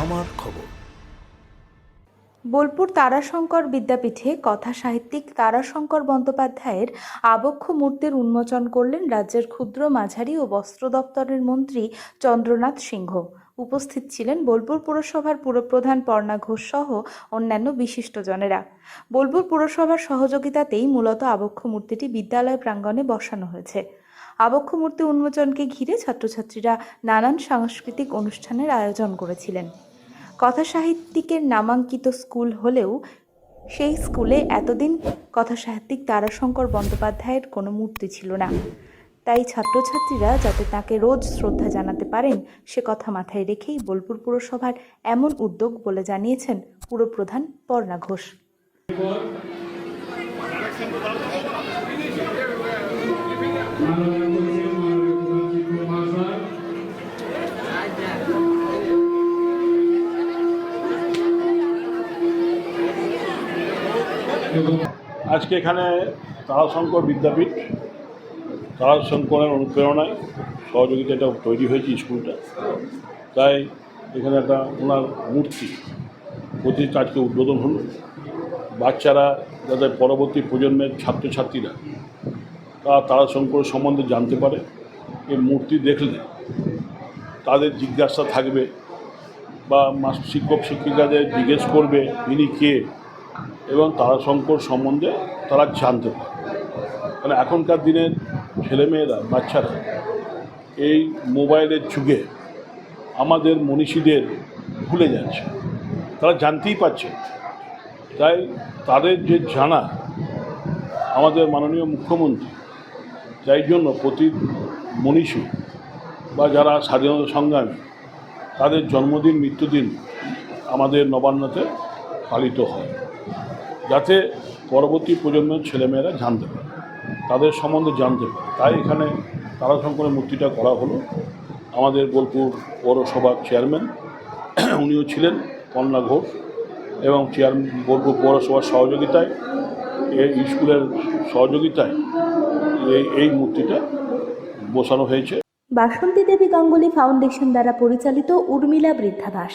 আমার খবর। বোলপুর তারাশঙ্কর বিদ্যাপীঠে কথা সাহিত্যিক তারাশঙ্কর বন্দ্যোপাধ্যায়ের আবক্ষ মূর্তির উন্মোচন করলেন রাজ্যের ক্ষুদ্র মাঝারি ও বস্ত্র দপ্তরের মন্ত্রী চন্দ্রনাথ সিংহ। উপস্থিত ছিলেন বোলপুর পুরসভার পুরপ্রধান পর্ণা ঘোষ সহ অন্যান্য বিশিষ্টজনেরা বোলপুর পুরসভার সহযোগিতাতেই মূলত আবক্ষ মূর্তিটি বিদ্যালয় প্রাঙ্গণে বসানো হয়েছে। আবক্ষ মূর্তি উন্মোচনকে ঘিরে ছাত্রছাত্রীরা নানান সাংস্কৃতিক অনুষ্ঠানের আয়োজন করেছিলেন। কথা সাহিত্যিকের নামাঙ্কিত স্কুল হলেও সেই স্কুলে এতদিন কথা সাহিত্যিক তারাশঙ্কর বন্দ্যোপাধ্যায়ের কোনো মূর্তি ছিল না। তাই ছাত্রছাত্রীরা যাতে তাকে রোজ শ্রদ্ধা জানাতে পারেন, সে কথা মাথায় রেখেই বোলপুর পুরসভার এমন উদ্যোগ বলে জানিয়েছেন পুরপ্রধান পর্ণা ঘোষ। আজকে এখানে তারাশঙ্কর বিদ্যাপীঠ, তারাশঙ্করের অনুপ্রেরণায় সহযোগিতা এটা তৈরি হয়েছে স্কুলটা। তাই এখানে একটা ওনার মূর্তি প্রতিষ্ঠা আজকে উদ্বোধন হলো। বাচ্চারা যাদের পরবর্তী প্রজন্মের ছাত্রছাত্রীরা তারা তারাশঙ্কর সম্বন্ধে জানতে পারে, এই মূর্তি দেখলে তাদের জিজ্ঞাসা থাকবে বা শিক্ষক শিক্ষিকাদের জিজ্ঞেস করবে, ইনি কে? এবং তারাশঙ্কর সম্বন্ধে তারা জানতে পারে। মানে এখনকার দিনের ছেলেমেয়েরা, বাচ্চারা এই মোবাইলের যুগে আমাদের মনীষীদের ভুলে যাচ্ছে। তারা জানতেই পারছে। তাই তাদের যে জানা আমাদের মাননীয় মুখ্যমন্ত্রী যাই জন্য প্রতি মনীষী বা যারা স্বাধীনতা সংগ্রামী, তাদের জন্মদিন, মৃত্যুদিন আমাদের নবান্নতে পালিত হয়। যাতে পরবর্তী প্রজন্মের ছেলেমেয়েরা জানতে পারে, তাদের সম্বন্ধে জানতে পারে। তাই এখানে তারাশঙ্করের মূর্তিটা করা হলো। আমাদের বোলপুর পৌরসভার চেয়ারম্যান, উনিও ছিলেন কন্যা ঘোষ এবং চেয়ার, বোলপুর পৌরসভার সহযোগিতায়, এই স্কুলের সহযোগিতায় এই এই মূর্তিটা বসানো হয়েছে। বাসন্তী দেবী গাঙ্গুলি ফাউন্ডেশন দ্বারা পরিচালিত উর্মিলা বৃদ্ধাবাস।